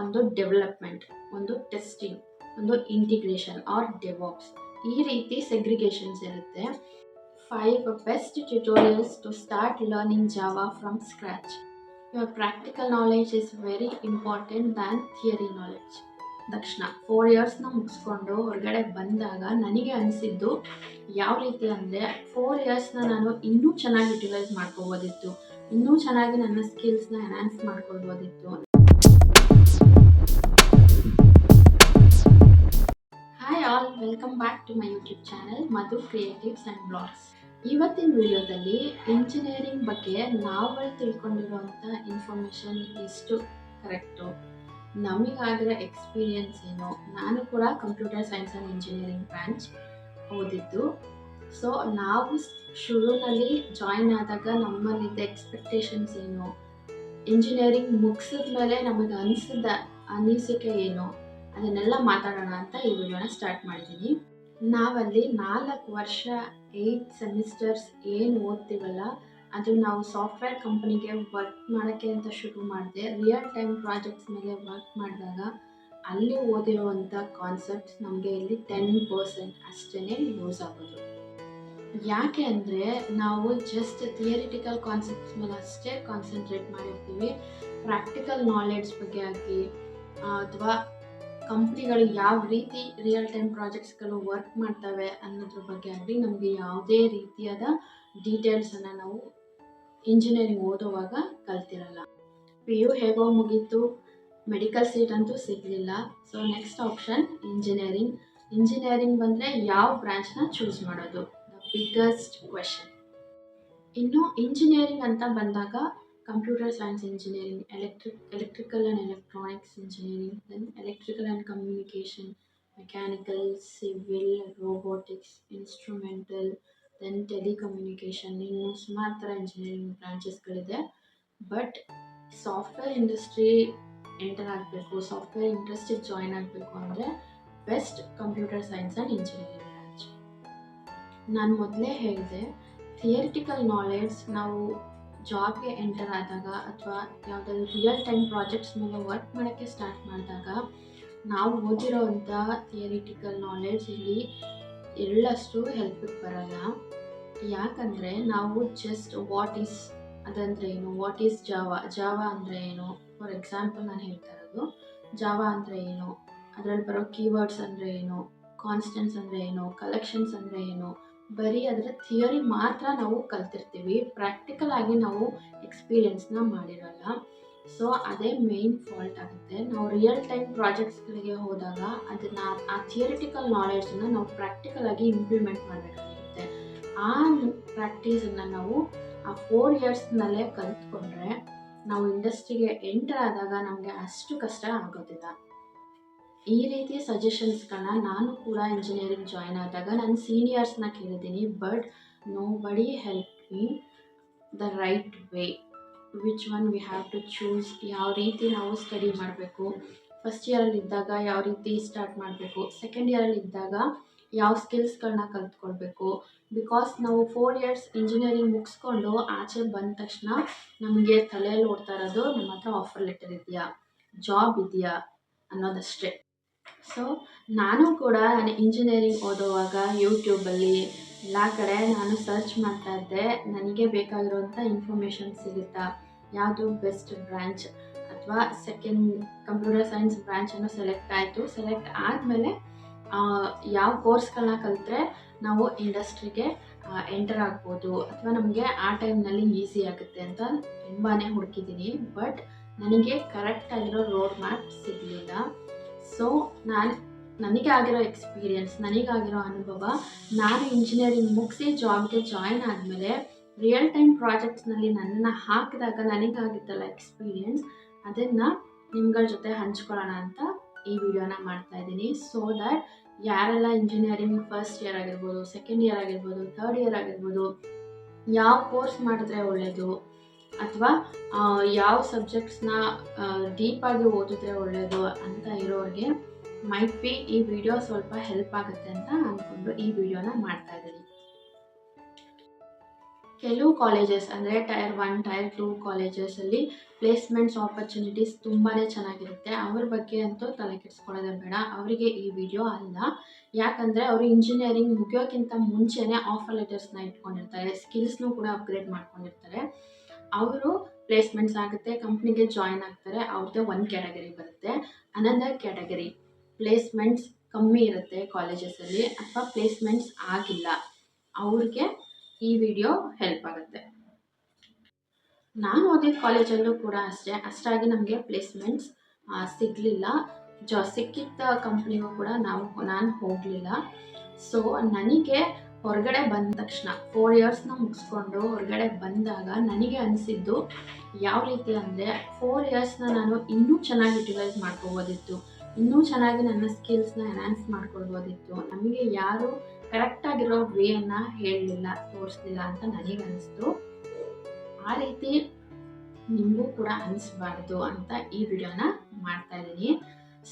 ಒಂದು ಡೆವಲಪ್ಮೆಂಟ್ ಒಂದು ಟೆಸ್ಟಿಂಗ್ ಒಂದು ಇಂಟಿಗ್ರೇಷನ್ ಆರ್ ಡೆವಾಪ್ಸ್ ಈ ರೀತಿ ಸೆಗ್ರಿಗೇಷನ್ಸ್ ಇರುತ್ತೆ. Five best tutorials to start learning Java from scratch your practical knowledge is very important than theory knowledge ತಕ್ಷಣ four ಇಯರ್ಸ್ನ ಮುಗಿಸ್ಕೊಂಡು ಹೊರಗಡೆ ಬಂದಾಗ ನನಗೆ ಅನಿಸಿದ್ದು ಯಾವ ರೀತಿ ಅಂದರೆ ಫೋರ್ ಇಯರ್ಸ್ನ ನಾನು ಇನ್ನೂ ಚೆನ್ನಾಗಿ ಯುಟಿಲೈಸ್ ಮಾಡ್ಕೋಬೋದಿತ್ತು. ಇನ್ನೂ ಚೆನ್ನಾಗಿ ನನ್ನ ಸ್ಕಿಲ್ಸ್ನ enhance ಮಾಡ್ಕೊಳ್ಬೋದಿತ್ತು all welcome back to my YouTube channel Madhu creatives and blogs ಇವತ್ತಿನ ವಿಡಿಯೋದಲ್ಲಿ ಇಂಜಿನಿಯರಿಂಗ್ ಬಗ್ಗೆ ನಾವುಗಳು ತಿಳ್ಕೊಂಡಿರುವಂಥ ಇನ್ಫಾರ್ಮೇಷನ್ ಎಷ್ಟು ಕರೆಕ್ಟು ನಮಗಾಗಿರೋ ಎಕ್ಸ್ಪೀರಿಯನ್ಸ್ ಏನು? ನಾನು ಕೂಡ computer science and engineering branch ಓದಿದ್ದು. ಸೊ ನಾವು ಶುರುನಲ್ಲಿ ಜಾಯಿನ್ ಆದಾಗ ನಮ್ಮಲ್ಲಿದ್ದ ಎಕ್ಸ್ಪೆಕ್ಟೇಷನ್ಸ್ ಏನು? ಇಂಜಿನಿಯರಿಂಗ್ ಮುಗಿಸಿದ ಮೇಲೆ ನಮಗೆ ಅನಿಸಿದ, ಅನಿಸಿಕೆ ಏನು? ಅದನ್ನೆಲ್ಲ ಮಾತಾಡೋಣ ಅಂತ ಈ ವಿಡಿಯೋನ ಸ್ಟಾರ್ಟ್ ಮಾಡಿದ್ದೀನಿ. ನಾವಲ್ಲಿ ನಾಲ್ಕು ವರ್ಷ ಏಯ್ಟ್ ಸೆಮಿಸ್ಟರ್ಸ್ ಏನು ಓದ್ತೀವಲ್ಲ, ಅದು ನಾವು ಸಾಫ್ಟ್ವೇರ್ ಕಂಪ್ನಿಗೆ ವರ್ಕ್ ಮಾಡೋಕ್ಕೆ ಅಂತ ಶುರು ಮಾಡಿದೆ. ರಿಯಲ್ ಟೈಮ್ ಪ್ರಾಜೆಕ್ಟ್ಸ್ ಮೇಲೆ ವರ್ಕ್ ಮಾಡಿದಾಗ ಅಲ್ಲಿ ಓದಿರುವಂಥ ಕಾನ್ಸೆಪ್ಟ್ಸ್ ನಮಗೆ ಇಲ್ಲಿ ಟೆನ್ ಪರ್ಸೆಂಟ್ ಅಷ್ಟೇ ಯೂಸ್ ಆಗೋದು. ಯಾಕೆ ಅಂದರೆ ನಾವು ಜಸ್ಟ್ ಥಿಯರಿಟಿಕಲ್ ಕಾನ್ಸೆಪ್ಟ್ಸ್ ಮೇಲೆ ಅಷ್ಟೇ ಕಾನ್ಸಂಟ್ರೇಟ್ ಮಾಡಿರ್ತೀವಿ. ಪ್ರಾಕ್ಟಿಕಲ್ ನಾಲೆಡ್ಜ್ ಬಗ್ಗೆ ಆಗಲಿ ಅಥವಾ ಕಂಪ್ನಿಗಳು ಯಾವ ರೀತಿ ರಿಯಲ್ ಟೈಮ್ ಪ್ರಾಜೆಕ್ಟ್ಸ್ಗಳು ವರ್ಕ್ ಮಾಡ್ತವೆ ಅನ್ನೋದ್ರ ಬಗ್ಗೆ ಆಗಲಿ ನಮಗೆ ಯಾವುದೇ ರೀತಿಯಾದ ಡೀಟೇಲ್ಸನ್ನು ನಾವು ಇಂಜಿನಿಯರಿಂಗ್ ಓದುವಾಗ ಕಲ್ತಿರಲ್ಲ. ಪಿ ಯು ಹೇಗೋ ಮುಗೀತು ಮೆಡಿಕಲ್ ಸೀಟ್ ಅಂತೂ ಸಿಗಲಿಲ್ಲ. So next option engineering engineering ಬಂದರೆ ಯಾವ ಬ್ರಾಂಚ್ನ ಚೂಸ್ ಮಾಡೋದು? ದ ಬಿಗ್ಗೆಸ್ಟ್ ಕ್ವೆಶನ್ ಇನ್ನು ಇಂಜಿನಿಯರಿಂಗ್ ಅಂತ ಬಂದಾಗ computer science engineering electric electrical and electronics engineering then electrical and communication mechanical civil robotics instrumental then telecommunication ಇನ್ನು ಸುಮಾರು ಥರ ಇಂಜಿನಿಯರಿಂಗ್ ಬ್ರಾಂಚಸ್ಗಳಿದೆ ಬಟ್ ಸಾಫ್ಟ್ವೇರ್ ಇಂಡಸ್ಟ್ರಿ ಎಂಟರ್ ಆಗಬೇಕು ಸಾಫ್ಟ್ವೇರ್ ಇಂಡಸ್ಟ್ರಿ ಜಾಯಿನ್ ಆಗಬೇಕು ಅಂದರೆ best computer science and engineering branch ನಾನು ಮೊದಲೇ ಹೇಳಿದೆ ಥಿಯರಿಟಿಕಲ್ ನಾಲೆಡ್ಜ್ ನಾವು ಜಾಬ್ಗೆ ಎಂಟರ್ ಆದಾಗ ಅಥವಾ ಯಾವುದಾದ್ರು ರಿಯಲ್ ಟೈಮ್ ಪ್ರಾಜೆಕ್ಟ್ಸ್ ಮೇಲೆ ವರ್ಕ್ ಮಾಡೋಕ್ಕೆ ಸ್ಟಾರ್ಟ್ ಮಾಡಿದಾಗ ನಾವು ಓದಿರೋವಂಥ ಥಿಯರಿಟಿಕಲ್ ನಾಲೆಡ್ಜ್ ಇಲ್ಲಿ ಎಳ್ಳಷ್ಟು ಹೆಲ್ಪಿಗೆ ಬರಲ್ಲ. ಯಾಕಂದರೆ ನಾವು ಜಸ್ಟ್ ವಾಟ್ ಈಸ್ ಅದಂದರೆ ಏನು? ವಾಟ್ ಈಸ್ ಜಾವಾ ಜಾವಾ ಅಂದರೆ ಏನು? ಫಾರ್ ಎಕ್ಸಾಂಪಲ್ ನಾನು ಹೇಳ್ತಾ ಇರೋದು ಜಾವಾ ಅಂದರೆ ಏನು? ಅದರಲ್ಲಿ ಬರೋ ಕೀವರ್ಡ್ಸ್ ಅಂದರೆ ಏನು? ಕಾನ್ಸ್ಟೆನ್ಸ್ ಅಂದರೆ ಏನು? ಕಲೆಕ್ಷನ್ಸ್ ಅಂದರೆ ಏನು? ಬರೀ ಅದರ ಥಿಯರಿ ಮಾತ್ರ ನಾವು ಕಲ್ತಿರ್ತೀವಿ. ಪ್ರಾಕ್ಟಿಕಲ್ ಆಗಿ ನಾವು ಎಕ್ಸ್ಪೀರಿಯನ್ಸ್ನ ಮಾಡಿರಲ್ಲ. ಸೊ ಅದೇ ಮೇನ್ ಫಾಲ್ಟ್ ಆಗುತ್ತೆ. ನಾವು ರಿಯಲ್ ಟೈಮ್ ಪ್ರಾಜೆಕ್ಟ್ಸ್ಗಳಿಗೆ ಹೋದಾಗ ಅದನ್ನು, ಆ ಥಿಯರಿಟಿಕಲ್ ನಾಲೆಡ್ಜನ್ನು ನಾವು ಪ್ರಾಕ್ಟಿಕಲ್ ಆಗಿ ಇಂಪ್ಲಿಮೆಂಟ್ ಮಾಡಬೇಕಾಗುತ್ತೆ. ಆ ಪ್ರಾಕ್ಟೀಸನ್ನು ನಾವು ಆ ಫೋರ್ ಇಯರ್ಸ್ನಲ್ಲೇ ಕಲ್ತ್ಕೊಂಡ್ರೆ, ನಾವು ಇಂಡಸ್ಟ್ರಿಗೆ ಎಂಟರ್ ಆದಾಗ ನಮಗೆ ಅಷ್ಟು ಕಷ್ಟ ಆಗೋದಿಲ್ಲ. ಈ ರೀತಿ ಸಜೆಷನ್ಸ್ಗಳನ್ನ ನಾನು ಕೂಡ ಇಂಜಿನಿಯರಿಂಗ್ ಜಾಯ್ನ್ ಆದಾಗ ನಾನು ಸೀನಿಯರ್ಸ್ನ ಕೇಳಿದ್ದೀನಿ but nobody help me the right way which one we have to choose ಯಾವ ರೀತಿ ನಾವು ಸ್ಟಡಿ ಮಾಡಬೇಕು? ಫಸ್ಟ್ ಇಯರಲ್ಲಿ ಇದ್ದಾಗ ಯಾವ ರೀತಿ ಸ್ಟಾರ್ಟ್ ಮಾಡಬೇಕು? ಸೆಕೆಂಡ್ ಇಯರಲ್ಲಿ ಇದ್ದಾಗ ಯಾವ ಸ್ಕಿಲ್ಸ್ಗಳನ್ನ ಕಲ್ತ್ಕೊಳ್ಬೇಕು? ಬಿಕಾಸ್ ನಾವು ಫೋರ್ ಇಯರ್ಸ್ ಇಂಜಿನಿಯರಿಂಗ್ ಮುಗಿಸ್ಕೊಂಡು ಆಚೆ ಬಂದ ತಕ್ಷಣ ನಮಗೆ ತಲೆಯಲ್ಲಿ ಓಡ್ತಾ ಇರೋದು ನಮ್ಮ ಹತ್ರ ಆಫರ್ ಲೆಟರ್ ಇದೆಯಾ? ಜಾಬ್ ಇದೆಯಾ? ಅನ್ನೋದಷ್ಟೇ. ಸೊ ನಾನು ಕೂಡ ನಾನು ಇಂಜಿನಿಯರಿಂಗ್ ಓದುವಾಗ ಯೂಟ್ಯೂಬಲ್ಲಿ ಎಲ್ಲ ಕಡೆ ನಾನು ಸರ್ಚ್ ಮಾಡ್ತಾ ಇದ್ದೆ. ನನಗೆ ಬೇಕಾಗಿರುವಂಥ ಇನ್ಫಾರ್ಮೇಷನ್ ಸಿಗುತ್ತಾ? ಯಾವುದು ಬೆಸ್ಟ್ ಬ್ರ್ಯಾಂಚ್ ಅಥವಾ ಸೆಕೆಂಡ್ ಕಂಪ್ಯೂಟರ್ ಸೈನ್ಸ್ ಬ್ರ್ಯಾಂಚನ್ನು ಸೆಲೆಕ್ಟ್ ಆಯಿತು. ಸೆಲೆಕ್ಟ್ ಆದಮೇಲೆ ಯಾವ ಕೋರ್ಸ್ಗಳನ್ನ ಕಲಿತ್ರೆ ನಾವು ಇಂಡಸ್ಟ್ರಿಗೆ ಎಂಟರ್ ಆಗ್ಬೋದು. ಅಥವಾ ನಮಗೆ ಆ ಟೈಮ್ನಲ್ಲಿ ಈಸಿ ಆಗುತ್ತೆ ಅಂತ ತುಂಬಾ ಹುಡುಕಿದ್ದೀನಿ ಬಟ್ ನನಗೆ ಕರೆಕ್ಟ್ ಆಗಿರೋ ರೋಡ್ ಮ್ಯಾಪ್ ಸಿಗಲಿಲ್ಲ. ಸೊ ನಾನು ನನಗೆ ಆಗಿರೋ ಎಕ್ಸ್ಪೀರಿಯನ್ಸ್ ನನಗಾಗಿರೋ ಅನುಭವ, ನಾನು ಇಂಜಿನಿಯರಿಂಗ್ ಮುಗಿಸಿ ಜಾಬ್ಗೆ ಜಾಯಿನ್ ಆದಮೇಲೆ ರಿಯಲ್ ಟೈಮ್ ಪ್ರಾಜೆಕ್ಟ್ಸ್ನಲ್ಲಿ ನನ್ನನ್ನು ಹಾಕಿದಾಗ ನನಗಾಗಿದ್ದಲ್ಲ ಎಕ್ಸ್ಪೀರಿಯನ್ಸ್ ಅದನ್ನು ನಿಮ್ಗಳ ಜೊತೆ ಹಂಚ್ಕೊಳ್ಳೋಣ ಅಂತ ಈ ವಿಡಿಯೋನ ಮಾಡ್ತಾ ಇದ್ದೀನಿ. ಸೊ ದ್ಯಾಟ್ ಯಾರೆಲ್ಲ ಇಂಜಿನಿಯರಿಂಗ್ ಫಸ್ಟ್ ಇಯರ್ ಆಗಿರ್ಬೋದು ಸೆಕೆಂಡ್ ಇಯರ್ ಆಗಿರ್ಬೋದು ಥರ್ಡ್ ಇಯರ್ ಆಗಿರ್ಬೋದು, ಯಾವ ಕೋರ್ಸ್ ಮಾಡಿದ್ರೆ ಒಳ್ಳೆಯದು ಅಥವಾ ಯಾವ ಸಬ್ಜೆಕ್ಟ್ಸ್ನ ಡೀಪಾಗಿ ಓದಿದ್ರೆ ಒಳ್ಳೆಯದು ಅಂತ ಇರೋರಿಗೆ ಮೈಟ್ ಬಿ ಈ ವಿಡಿಯೋ ಸ್ವಲ್ಪ ಹೆಲ್ಪ್ ಆಗುತ್ತೆ ಅಂತ ಅಂದ್ಕೊಂಡು ಈ ವಿಡಿಯೋನ ಮಾಡ್ತಾ ಇದ್ದೀನಿ. ಕೆಲವು ಕಾಲೇಜಸ್ ಅಂದರೆ ಟೈರ್ ಒನ್ ಟೈರ್ ಟೂ ಕಾಲೇಜಸಲ್ಲಿ ಪ್ಲೇಸ್ಮೆಂಟ್ಸ್ ಆಪರ್ಚುನಿಟೀಸ್ ತುಂಬಾ ಚೆನ್ನಾಗಿರುತ್ತೆ. ಅವ್ರ ಬಗ್ಗೆ ಅಂತೂ ತಲೆ ಕೆಡಿಸ್ಕೊಳ್ಳೋದೇ ಬೇಡ. ಅವರಿಗೆ ಈ ವಿಡಿಯೋ ಅಲ್ಲ. ಯಾಕಂದರೆ ಅವರು ಇಂಜಿನಿಯರಿಂಗ್ ಮುಗಿಯೋಕ್ಕಿಂತ ಮುಂಚೆನೇ ಆಫರ್ ಲೆಟರ್ಸ್ನ ಇಟ್ಕೊಂಡಿರ್ತಾರೆ. ಸ್ಕಿಲ್ಸ್ನೂ ಕೂಡ ಅಪ್ಗ್ರೇಡ್ ಮಾಡ್ಕೊಂಡಿರ್ತಾರೆ. ಅವರು ಪ್ಲೇಸ್ಮೆಂಟ್ಸ್ ಆಗುತ್ತೆ ಕಂಪ್ನಿಗೆ ಜಾಯ್ನ್ ಆಗ್ತಾರೆ ಅವ್ರದ್ದೇ ಒಂದು ಕ್ಯಾಟಗರಿ ಬರುತ್ತೆ. ಅನದರ್ ಕ್ಯಾಟಗರಿ ಪ್ಲೇಸ್ಮೆಂಟ್ಸ್ ಕಮ್ಮಿ ಇರುತ್ತೆ ಕಾಲೇಜಸಲ್ಲಿ ಅಥವಾ ಪ್ಲೇಸ್ಮೆಂಟ್ಸ್ ಆಗಿಲ್ಲ. ಅವ್ರಿಗೆ ಈ ವಿಡಿಯೋ ಹೆಲ್ಪ್ ಆಗುತ್ತೆ. ನಾನು ಓದಿದ ಕಾಲೇಜಲ್ಲೂ ಕೂಡ ಅಷ್ಟೇ, ಅಷ್ಟಾಗಿ ನಮಗೆ ಪ್ಲೇಸ್ಮೆಂಟ್ಸ್ ಸಿಗಲಿಲ್ಲ. ಜಾ, ಸಿಕ್ಕಿದ್ದ ಕಂಪ್ನಿಗೂ ಕೂಡ ನಾವು ನಾನು ಹೋಗಲಿಲ್ಲ. ಸೊ ನನಗೆ ಹೊರಗಡೆ ಬಂದ ತಕ್ಷಣ ಫೋರ್ ಇಯರ್ಸ್ನ ಮುಗಿಸ್ಕೊಂಡು ಹೊರಗಡೆ ಬಂದಾಗ ನನಗೆ ಅನಿಸಿದ್ದು ಯಾವ ರೀತಿ ಅಂದರೆ ಫೋರ್ ಇಯರ್ಸ್ನ ನಾನು ಇನ್ನೂ ಚೆನ್ನಾಗಿ ಯುಟಿಲೈಸ್ ಮಾಡ್ಕೋಬೋದಿತ್ತು. ಇನ್ನೂ ಚೆನ್ನಾಗಿ ನನ್ನ ಸ್ಕಿಲ್ಸ್ನ ಎನ್ಹಾನ್ಸ್ ಮಾಡ್ಕೊಳ್ಬೋದಿತ್ತು ನಮಗೆ ಯಾರು ಕರೆಕ್ಟಾಗಿರೋ ವೇಯನ್ನು ಹೇಳಲಿಲ್ಲ, ತೋರಿಸ್ಲಿಲ್ಲ ಅಂತ ನನಗೆ ಅನಿಸ್ತು ಆ ರೀತಿ ನಿಮಗೂ ಕೂಡ ಅನಿಸ್ಬಾರ್ದು ಅಂತ ಈ ವಿಡಿಯೋನ ಮಾಡ್ತಾ ಇದ್ದೀನಿ.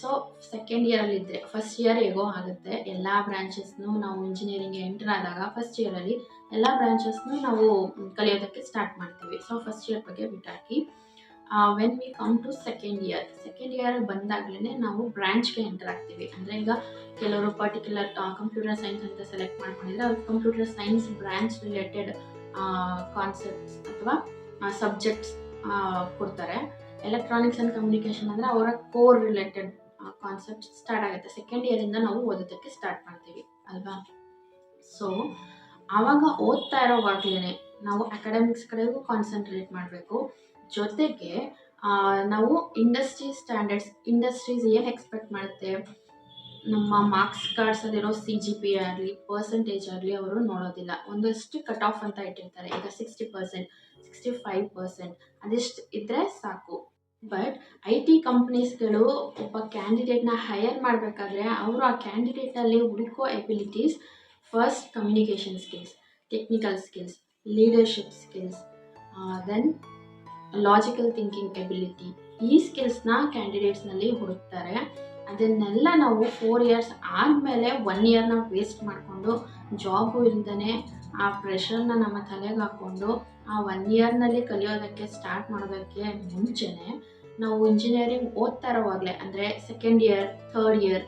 ಸೊ ಸೆಕೆಂಡ್ ಇಯರಲ್ಲಿದ್ದರೆ ಫಸ್ಟ್ ಇಯರ್ ಹೇಗೋ ಆಗುತ್ತೆ. ಎಲ್ಲ ಬ್ರಾಂಚಸ್ನು ನಾವು ಇಂಜಿನಿಯರಿಂಗ್ಗೆ ಎಂಟರ್ ಆದಾಗ ಫಸ್ಟ್ ಇಯರಲ್ಲಿ ಎಲ್ಲ ಬ್ರಾಂಚಸ್ನು ನಾವು ಕಲಿಯೋದಕ್ಕೆ ಸ್ಟಾರ್ಟ್ ಮಾಡ್ತೀವಿ. ಸೊ ಫಸ್ಟ್ ಇಯರ್ ಬಗ್ಗೆ ಬಿಟ್ಟಾಕಿ when we come to second year second year ಬಂದಾಗಲೇ ನಾವು ಬ್ರಾಂಚ್ಗೆ ಎಂಟರ್ ಆಗ್ತೀವಿ. ಅಂದರೆ ಈಗ ಕೆಲವರು ಪರ್ಟಿಕ್ಯುಲರ್ ಕಂಪ್ಯೂಟರ್ ಸೈನ್ಸ್ ಅಂತ ಸೆಲೆಕ್ಟ್ ಮಾಡ್ಕೊಂಡಿದ್ರೆ ಅವ್ರು computer science branch related concepts ಅಥವಾ ಸಬ್ಜೆಕ್ಟ್ಸ್ ಕೊಡ್ತಾರೆ. ಎಲೆಕ್ಟ್ರಾನಿಕ್ಸ್ ಆ್ಯಂಡ್ ಕಮ್ಯುನಿಕೇಷನ್ ಅಂದರೆ ಅವರ ಕೋರ್ ರಿಲೇಟೆಡ್ ಕಾನ್ಸೆಪ್ಟ್ ಸ್ಟಾರ್ಟ್ ಆಗುತ್ತೆ. ಸೆಕೆಂಡ್ ಇಯರಿಂದ ನಾವು ಓದೋದಕ್ಕೆ ಸ್ಟಾರ್ಟ್ ಮಾಡ್ತೀವಿ, ಅಲ್ವಾ? ಸೊ ಆವಾಗ ಓದ್ತಾ ಇರೋವಾಗ್ಲೇ ನಾವು ಅಕಾಡೆಮಿಕ್ಸ್ ಕಡೆಗೂ ಕಾನ್ಸಂಟ್ರೇಟ್ ಮಾಡಬೇಕು. ಜೊತೆಗೆ ನಾವು ಇಂಡಸ್ಟ್ರಿ ಸ್ಟ್ಯಾಂಡರ್ಡ್ಸ್ ಇಂಡಸ್ಟ್ರೀಸ್ ಏನು ಎಕ್ಸ್ಪೆಕ್ಟ್ ಮಾಡುತ್ತೆ? ನಮ್ಮ ಮಾರ್ಕ್ಸ್ ಕಾರ್ಡ್ಸಲ್ಲಿರೋ ಸಿ ಜಿ ಪಿ ಆಗಲಿ ಪರ್ಸೆಂಟೇಜ್ ಆಗಲಿ ಅವರು ನೋಡೋದಿಲ್ಲ. ಒಂದಷ್ಟು ಕಟ್ ಆಫ್ ಅಂತ ಇಟ್ಟಿರ್ತಾರೆ. ಈಗ sixty percent sixty five percent ಅದೆಷ್ಟು ಇದ್ದರೆ ಸಾಕು. ಬಟ್ ಐ ಟಿ ಕಂಪ್ನೀಸ್ಗಳು ಒಬ್ಬ ಕ್ಯಾಂಡಿಡೇಟ್ನ ಹೈಯರ್ ಮಾಡಬೇಕಾದ್ರೆ ಅವರು ಆ ಕ್ಯಾಂಡಿಡೇಟಲ್ಲಿ ಹುಡುಕೋ abilities first communication skills technical skills leadership skills then logical thinking ability ಈ ಸ್ಕಿಲ್ಸ್ನ ಕ್ಯಾಂಡಿಡೇಟ್ಸ್ನಲ್ಲಿ ಹುಡುಕ್ತಾರೆ. ಅದನ್ನೆಲ್ಲ ನಾವು ಫೋರ್ ಇಯರ್ಸ್ ಆದಮೇಲೆ ಒನ್ ಇಯರ್ನ ವೇಸ್ಟ್ ಮಾಡಿಕೊಂಡು ಜಾಬು ಇಲ್ದೇ ಆ ಪ್ರೆಷರ್ನ ನಮ್ಮ ತಲೆಗೆ ಹಾಕ್ಕೊಂಡು ಆ ಒನ್ ಇಯರ್ನಲ್ಲಿ ಕಲಿಯೋದಕ್ಕೆ ಸ್ಟಾರ್ಟ್ ಮಾಡೋದಕ್ಕೆ ಮುಂಚೆನೇ ನಾವು ಇಂಜಿನಿಯರಿಂಗ್ ಓದ್ತಾ ಇರೋವಾಗಲೇ, ಅಂದರೆ ಸೆಕೆಂಡ್ ಇಯರ್ ಥರ್ಡ್ ಇಯರ್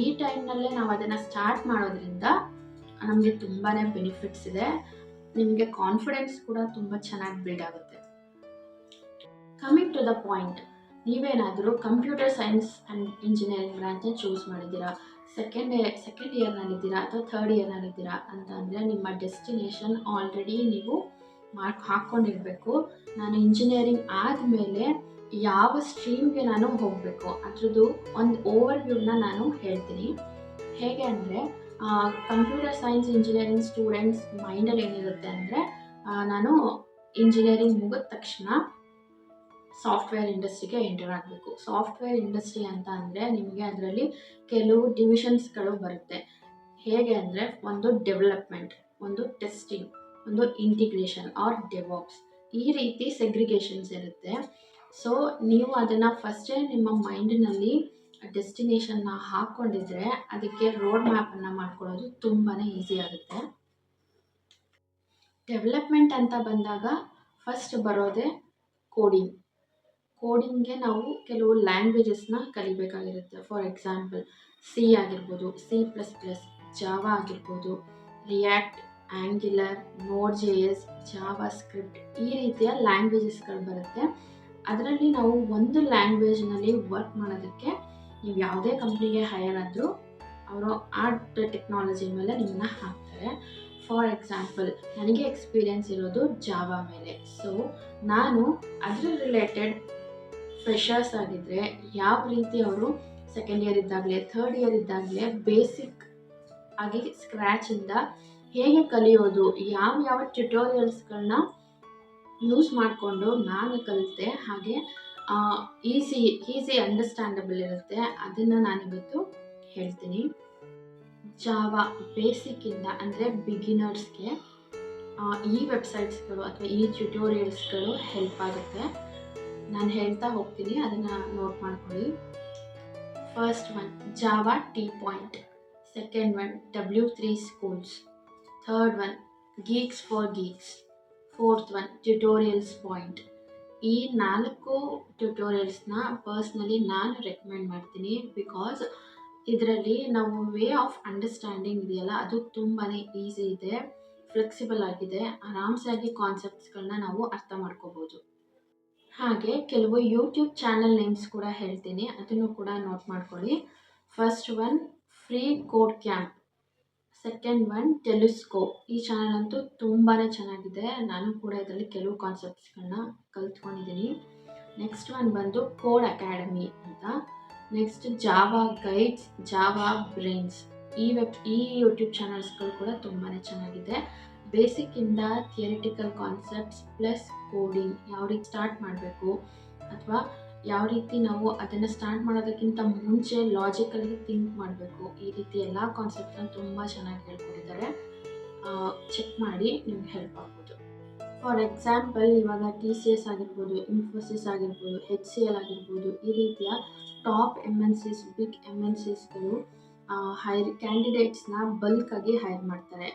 ಈ ಟೈಮ್ನಲ್ಲೇ ನಾವು ಅದನ್ನು ಸ್ಟಾರ್ಟ್ ಮಾಡೋದ್ರಿಂದ ನಮಗೆ ತುಂಬಾ ಬೆನಿಫಿಟ್ಸ್ ಇದೆ. ನಿಮಗೆ ಕಾನ್ಫಿಡೆನ್ಸ್ ಕೂಡ ತುಂಬ ಚೆನ್ನಾಗಿ ಬಿಲ್ಡ್ ಆಗುತ್ತೆ. ಕಮಿಂಗ್ ಟು ದ ಪಾಯಿಂಟ್ ನೀವೇನಾದರೂ ಕಂಪ್ಯೂಟರ್ ಸೈನ್ಸ್ ಆ್ಯಂಡ್ ಇಂಜಿನಿಯರಿಂಗ್ ಬ್ರಾಂಚ್ನ ಚೂಸ್ ಮಾಡಿದ್ದೀರಾ? ಸೆಕೆಂಡ್ ಇಯರ್ ಸೆಕೆಂಡ್ ಇಯರ್ನಲ್ಲಿದ್ದೀರಾ ಅಥವಾ ಥರ್ಡ್ ಇಯರ್ನಲ್ಲಿದ್ದೀರಾ ಅಂತ ಅಂದರೆ ನಿಮ್ಮ ಡೆಸ್ಟಿನೇಷನ್ ಆಲ್ರೆಡಿ ನೀವು ಮಾರ್ಕ್ ಹಾಕ್ಕೊಂಡಿರಬೇಕು ನಾನು ಇಂಜಿನಿಯರಿಂಗ್ ಆದಮೇಲೆ ಯಾವ ಸ್ಟ್ರೀಮ್ಗೆ ನಾನು ಹೋಗಬೇಕು, ಅದ್ರದ್ದು ಒಂದು ಓವರ್ ವ್ಯೂನ ನಾನು ಹೇಳ್ತೀನಿ. ಹೇಗೆ ಅಂದರೆ ಕಂಪ್ಯೂಟರ್ ಸೈನ್ಸ್ ಇಂಜಿನಿಯರಿಂಗ್ ಸ್ಟೂಡೆಂಟ್ಸ್ ಮೈಂಡಲ್ಲಿ ಏನಿರುತ್ತೆ ಅಂದರೆ ನಾನು ಇಂಜಿನಿಯರಿಂಗ್ ಮುಗಿದ ತಕ್ಷಣ ಸಾಫ್ಟ್ವೇರ್ ಇಂಡಸ್ಟ್ರಿಗೆ ಎಂಟರ್ ಆಗಬೇಕು. ಸಾಫ್ಟ್ವೇರ್ ಇಂಡಸ್ಟ್ರಿ ಅಂತ ಅಂದರೆ ನಿಮಗೆ ಅದರಲ್ಲಿ ಕೆಲವು ಡಿವಿಷನ್ಸ್ಗಳು ಬರುತ್ತೆ. ಹೇಗೆ ಅಂದರೆ, ಒಂದು ಡೆವಲಪ್ಮೆಂಟ್ ಒಂದು ಟೆಸ್ಟಿಂಗ್ ಒಂದು ಇಂಟಿಗ್ರೇಷನ್ ಆರ್ ಡೆವಾಪ್ಸ್ ಈ ರೀತಿ ಸೆಗ್ರಿಗೇಷನ್ಸ್ ಇರುತ್ತೆ. ಸೊ ನೀವು ಅದನ್ನು ಫಸ್ಟೇ ನಿಮ್ಮ ಮೈಂಡಿನಲ್ಲಿ ಡೆಸ್ಟಿನೇಷನ್ನ ಹಾಕ್ಕೊಂಡಿದ್ರೆ ಅದಕ್ಕೆ ರೋಡ್ ಮ್ಯಾಪನ್ನು ಮಾಡ್ಕೊಳ್ಳೋದು ತುಂಬಾ ಈಸಿ ಆಗುತ್ತೆ. ಡೆವಲಪ್ಮೆಂಟ್ ಅಂತ ಬಂದಾಗ ಫಸ್ಟ್ ಬರೋದೇ ಕೋಡಿಂಗ್ ಕೋಡಿಂಗ್ಗೆ ನಾವು ಕೆಲವು ಲ್ಯಾಂಗ್ವೇಜಸ್ನ ಕಲಿಬೇಕಾಗಿರುತ್ತೆ. ಫಾರ್ ಎಕ್ಸಾಂಪಲ್ ಸಿ ಆಗಿರ್ಬೋದು ಸಿ ಪ್ಲಸ್ ಪ್ಲಸ್ ಜಾವಾ ಆಗಿರ್ಬೋದು React Angular Node J S JavaScript ಈ ರೀತಿಯ ಲ್ಯಾಂಗ್ವೇಜಸ್ಗಳು ಬರುತ್ತೆ. ಅದರಲ್ಲಿ ನಾವು ಒಂದು ಲ್ಯಾಂಗ್ವೇಜ್ನಲ್ಲಿ ವರ್ಕ್ ಮಾಡೋದಕ್ಕೆ ನೀವು ಯಾವುದೇ ಕಂಪ್ನಿಗೆ ಹೈಯರ್ ಆದರೂ ಅವರು ಆ ಟೆಕ್ನಾಲಜಿ ಮೇಲೆ ನಿಮ್ಮನ್ನ ಹಾಕ್ತಾರೆ. ಫಾರ್ ಎಕ್ಸಾಂಪಲ್ ನನಗೆ ಎಕ್ಸ್ಪೀರಿಯೆನ್ಸ್ ಇರೋದು ಜಾವಾ ಮೇಲೆ. ಸೊ ನಾನು ಅದ್ರ ರಿಲೇಟೆಡ್ ಫ್ರೆಷರ್ಸ್ ಆಗಿದ್ದರೆ ಯಾವ ರೀತಿ ಅವರು ಸೆಕೆಂಡ್ ಇಯರ್ ಇದ್ದಾಗಲೇ ಥರ್ಡ್ ಇಯರ್ ಇದ್ದಾಗಲೇ ಬೇಸಿಕ್ ಆಗಿ ಸ್ಕ್ರ್ಯಾಚಿಂದ ಹೇಗೆ ಕಲಿಯೋದು, ಯಾವ ಯಾವ ಟ್ಯುಟೋರಿಯಲ್ಸ್ಗಳನ್ನ ಯೂಸ್ ಮಾಡಿಕೊಂಡು ನಾನು ಕಲಿತೆ, ಹಾಗೆ ಈಸಿ ಈಸಿ ಅಂಡರ್ಸ್ಟ್ಯಾಂಡಬಲ್ ಇರುತ್ತೆ, ಅದನ್ನು ನಾನಿವತ್ತು ಹೇಳ್ತೀನಿ. ಜಾವಾ ಬೇಸಿಕ್ಕಿಂದ ಅಂದರೆ ಬಿಗಿನರ್ಸ್ಗೆ ಈ ವೆಬ್ಸೈಟ್ಸ್ಗಳು ಅಥವಾ ಈ ಟ್ಯುಟೋರಿಯಲ್ಸ್ಗಳು ಹೆಲ್ಪ್ ಆಗುತ್ತೆ. ನಾನು ಹೇಳ್ತಾ ಹೋಗ್ತೀನಿ, ಅದನ್ನು ನೋಟ್ ಮಾಡ್ಕೊಳ್ಳಿ. First one Java T point second one W three schools third one geeks for geeks fourth one tutorials point ಈ ನಾಲ್ಕು ಟ್ಯುಟೋರಿಯಲ್ಸ್ನ ಪರ್ಸ್ನಲಿ ನಾನು ರೆಕಮೆಂಡ್ ಮಾಡ್ತೀನಿ ಬಿಕಾಸ್ ಇದರಲ್ಲಿ ನಾವು ವೇ ಆಫ್ ಅಂಡರ್ಸ್ಟ್ಯಾಂಡಿಂಗ್ ಇದೆಯಲ್ಲ, ಅದು ತುಂಬಾ ಈಸಿ ಇದೆ ಫ್ಲೆಕ್ಸಿಬಲ್ ಆಗಿದೆ, ಆರಾಮ್ಸಾಗಿ ಕಾನ್ಸೆಪ್ಟ್ಸ್ಗಳನ್ನ ನಾವು ಅರ್ಥ ಮಾಡ್ಕೋಬೋದು. ಹಾಗೆ ಕೆಲವು ಯೂಟ್ಯೂಬ್ ಚಾನಲ್ ನೇಮ್ಸ್ ಕೂಡ ಹೇಳ್ತೀನಿ, ಅದನ್ನು ಕೂಡ ನೋಟ್ ಮಾಡ್ಕೊಳ್ಳಿ. First one free code camp second one telescope ಈ ಚಾನಲ್ ಅಂತೂ ತುಂಬಾ ಚೆನ್ನಾಗಿದೆ. ನಾನು ಕೂಡ ಇದರಲ್ಲಿ ಕೆಲವು ಕಾನ್ಸೆಪ್ಟ್ಸ್ಗಳನ್ನ ಕಲ್ತ್ಕೊಂಡಿದ್ದೀನಿ. ನೆಕ್ಸ್ಟ್ ಒನ್ ಬಂದು ಕೋಡ್ ಅಕಾಡೆಮಿ ಅಂತ. Next Java guides Java brains ಈ ವೆಬ್ ಈ ಯೂಟ್ಯೂಬ್ ಚಾನಲ್ಸ್ಗಳು ಕೂಡ ತುಂಬಾ ಚೆನ್ನಾಗಿದೆ. ಬೇಸಿಕ್ಕಿಂದ ಥಿಯರಿಟಿಕಲ್ ಕಾನ್ಸೆಪ್ಟ್ಸ್ ಪ್ಲಸ್ ಕೋಡಿಂಗ್ ಯಾವ ರೀತಿ ಸ್ಟಾರ್ಟ್ ಮಾಡಬೇಕು? ಅಥವಾ ಯಾವ ರೀತಿ ನಾವು ಅದನ್ನು ಸ್ಟಾರ್ಟ್ ಮಾಡೋದಕ್ಕಿಂತ ಮುಂಚೆ ಲಾಜಿಕಲಿ ಥಿಂಕ್ ಮಾಡಬೇಕು. ಈ ರೀತಿ ಎಲ್ಲ ಕಾನ್ಸೆಪ್ಟ್ನ ತುಂಬ ಚೆನ್ನಾಗಿ ಹೇಳ್ಕೊಟ್ಟಿದ್ದಾರೆ. ಚೆಕ್ ಮಾಡಿ ನಿಮ್ಗೆ ಹೆಲ್ಪ್ ಆಗ್ಬೋದು. ಫಾರ್ ಎಕ್ಸಾಂಪಲ್ ಇವಾಗ ಟಿ ಸಿ ಎಸ್ ಆಗಿರ್ಬೋದು ಇನ್ಫೋಸಿಸ್ ಆಗಿರ್ಬೋದು ಹೆಚ್ ಸಿ ಎಲ್ ಆಗಿರ್ಬೋದು, ಈ ರೀತಿಯ top M N Cs big M N ಸಿಸ್ಗಳು hire ಕ್ಯಾಂಡಿಡೇಟ್ಸ್ನ ಆಗಿ ಹೈರ್ ಮಾಡ್ತಾರೆ.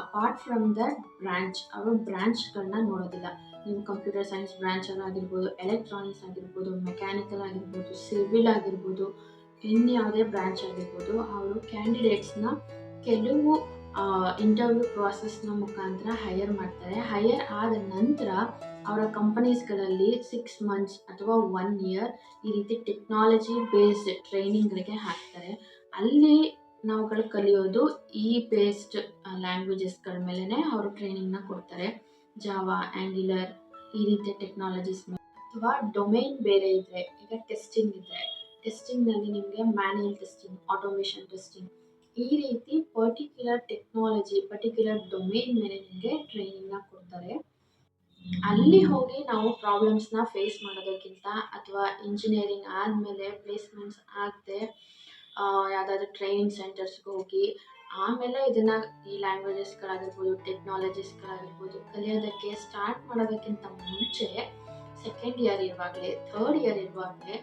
ಅಪಾರ್ಟ್ ಫ್ರಮ್ ದ ಬ್ರ್ಯಾಂಚ್ ಅವರು ಬ್ರ್ಯಾಂಚ್ಗಳನ್ನ ನೋಡೋದಿಲ್ಲ. ನೀವು ಕಂಪ್ಯೂಟರ್ ಸೈನ್ಸ್ ಬ್ರ್ಯಾಂಚಲ್ಲಿ ಆಗಿರ್ಬೋದು ಎಲೆಕ್ಟ್ರಾನಿಕ್ಸ್ ಆಗಿರ್ಬೋದು ಮೆಕ್ಯಾನಿಕಲ್ ಆಗಿರ್ಬೋದು ಸಿವಿಲ್ ಆಗಿರ್ಬೋದು ಇನ್ಯಾವುದೇ ಬ್ರ್ಯಾಂಚ್ ಆಗಿರ್ಬೋದು, ಅವರು ಕ್ಯಾಂಡಿಡೇಟ್ಸ್ನ ಕೆಲವು ಇಂಟರ್ವ್ಯೂ ಪ್ರಾಸೆಸ್ನ ಮುಖಾಂತರ ಹೈಯರ್ ಮಾಡ್ತಾರೆ. ಹೈಯರ್ ಆದ ನಂತರ ಅವರ ಕಂಪನೀಸ್ಗಳಲ್ಲಿ ಸಿಕ್ಸ್ ಮಂತ್ಸ್ ಅಥವಾ ಒನ್ ಇಯರ್ ಈ ರೀತಿ ಟೆಕ್ನಾಲಜಿ ಬೇಸ್ಡ್ ಟ್ರೈನಿಂಗ್ಗಳಿಗೆ ಹಾಕ್ತಾರೆ. ಅಲ್ಲಿ ನಾವುಗಳು ಕಲಿಯೋದು ಈ ಬೇಸ್ಡ್ ಲ್ಯಾಂಗ್ವೇಜಸ್ಗಳ ಮೇಲೇ ಅವರು ಟ್ರೈನಿಂಗ್ನ ಕೊಡ್ತಾರೆ. ಜಾವಾ Angular, ಈ ರೀತಿಯ ಟೆಕ್ನಾಲಜೀಸ್ ಅಥವಾ ಡೊಮೈನ್ ಬೇರೆ ಇದ್ದರೆ ಈಗ ಟೆಸ್ಟಿಂಗ್ ಇದ್ದರೆ ಟೆಸ್ಟಿಂಗ್ನಲ್ಲಿ ನಿಮಗೆ ಮ್ಯಾನ್ಯಲ್ ಟೆಸ್ಟಿಂಗ್ ಆಟೋಮೇಷನ್ ಟೆಸ್ಟಿಂಗ್ ಈ ರೀತಿ ಪರ್ಟಿಕ್ಯುಲರ್ ಟೆಕ್ನಾಲಜಿ ಪರ್ಟಿಕ್ಯುಲರ್ ಡೊಮೇನ್ ಮೇಲೆ ನಿಮಗೆ ಟ್ರೈನಿಂಗ್ನ ಕೊಡ್ತಾರೆ. ಅಲ್ಲಿ ಹೋಗಿ ನಾವು ಪ್ರಾಬ್ಲಮ್ಸ್ನ ಫೇಸ್ ಮಾಡೋದಕ್ಕಿಂತ ಅಥವಾ ಇಂಜಿನಿಯರಿಂಗ್ ಆದಮೇಲೆ ಪ್ಲೇಸ್ಮೆಂಟ್ಸ್ ಆಗದೆ ಯಾವುದಾದ್ರೂ ಟ್ರೈನಿಂಗ್ ಸೆಂಟರ್ಸ್ಗೆ ಹೋಗಿ ಆಮೇಲೆ ಇದನ್ನು ಈ ಲ್ಯಾಂಗ್ವೇಜಸ್ಗಳಾಗಿರ್ಬೋದು ಟೆಕ್ನಾಲಜೀಸ್ಗಳಾಗಿರ್ಬೋದು ಕಲಿಯೋದಕ್ಕೆ ಸ್ಟಾರ್ಟ್ ಮಾಡೋದಕ್ಕಿಂತ ಮುಂಚೆ ಸೆಕೆಂಡ್ ಇಯರ್ ಇರುವಾಗಲೇ ಥರ್ಡ್ ಇಯರ್ ಇರುವಾಗಲೇ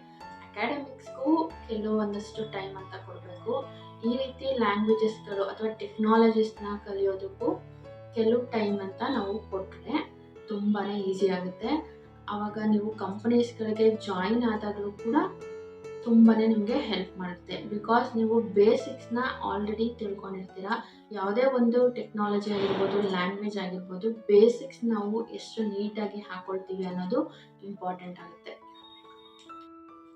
ಅಕಾಡೆಮಿಕ್ಸ್ಗೂ ಕೆಲವೊಂದಷ್ಟು ಟೈಮ್ ಅಂತ ಕೊಡಬೇಕು. ಈ ರೀತಿ ಲ್ಯಾಂಗ್ವೇಜಸ್ಗಳು ಅಥವಾ ಟೆಕ್ನಾಲಜೀಸ್ನ ಕಲಿಯೋದಕ್ಕೂ ಕೆಲವು ಟೈಮ್ ಅಂತ ನಾವು ಕೊಟ್ಟರೆ ತುಂಬಾ ಈಸಿ ಆಗುತ್ತೆ. ಆವಾಗ ನೀವು ಕಂಪನೀಸ್ಗಳಿಗೆ ಜಾಯಿನ್ ಆದಾಗಲೂ ಕೂಡ ತುಂಬಾ ನಿಮಗೆ ಹೆಲ್ಪ್ ಮಾಡುತ್ತೆ. ಬಿಕಾಸ್ ನೀವು ಬೇಸಿಕ್ಸ್ನ ಆಲ್ರೆಡಿ ತಿಳ್ಕೊಂಡಿರ್ತೀರ, ಯಾವುದೇ ಒಂದು ಟೆಕ್ನಾಲಜಿ ಆಗಿರ್ಬೋದು ಲ್ಯಾಂಗ್ವೇಜ್ ಆಗಿರ್ಬೋದು ಬೇಸಿಕ್ಸ್ ನಾವು ಎಷ್ಟು ನೀಟಾಗಿ ಹಾಕೊಳ್ತೀವಿ ಅನ್ನೋದು ಇಂಪಾರ್ಟೆಂಟ್ ಆಗುತ್ತೆ.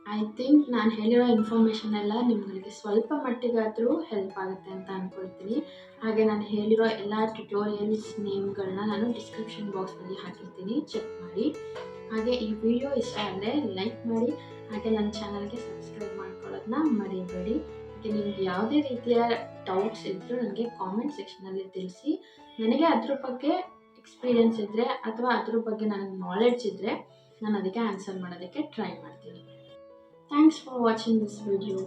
ಐ ಥಿಂಕ್ ನಾನು ಹೇಳಿರೋ ಇನ್ಫಾರ್ಮೇಷನ್ ಎಲ್ಲ ನಿಮ್ಗಳಿಗೆ ಸ್ವಲ್ಪ ಮಟ್ಟಿಗಾದರೂ ಹೆಲ್ಪ್ ಆಗುತ್ತೆ ಅಂತ ಅಂದ್ಕೊಳ್ತೀನಿ ಹಾಗೆ ನಾನು ಹೇಳಿರೋ ಎಲ್ಲ ಟ್ಯುಟೋರಿಯಲ್ಸ್ ನೇಮ್ಗಳನ್ನ ನಾನು ಡಿಸ್ಕ್ರಿಪ್ಷನ್ ಬಾಕ್ಸ್ನಲ್ಲಿ ಹಾಕಿರ್ತೀನಿ. ಚೆಕ್ ಮಾಡಿ. ಹಾಗೆ ಈ ವಿಡಿಯೋ ಇಷ್ಟ ಆದರೆ ಲೈಕ್ ಮಾಡಿ. ಹಾಗೆ ನನ್ನ ಚಾನಲ್ಗೆ ಸಬ್ಸ್ಕ್ರೈಬ್ ಮಾಡ್ಕೊಳ್ಳೋದನ್ನ ಮರಿಬೇಡಿ. ಹಾಗೆ ನಿಮ್ಗೆ ಯಾವುದೇ ರೀತಿಯ ಡೌಟ್ಸ್ ಇದ್ದರೂ ನನಗೆ ಕಾಮೆಂಟ್ ಸೆಕ್ಷನಲ್ಲಿ ತಿಳಿಸಿ. ನನಗೆ ಅದ್ರ ಬಗ್ಗೆ ಎಕ್ಸ್ಪೀರಿಯೆನ್ಸ್ ಇದ್ದರೆ ಅಥವಾ ಅದ್ರ ಬಗ್ಗೆ ನನಗೆ ನಾಲೆಡ್ಜ್ ಇದ್ದರೆ ನಾನು ಅದಕ್ಕೆ ಆನ್ಸರ್ ಮಾಡೋದಕ್ಕೆ ಟ್ರೈ ಮಾಡ್ತೀನಿ. Thanks for watching this video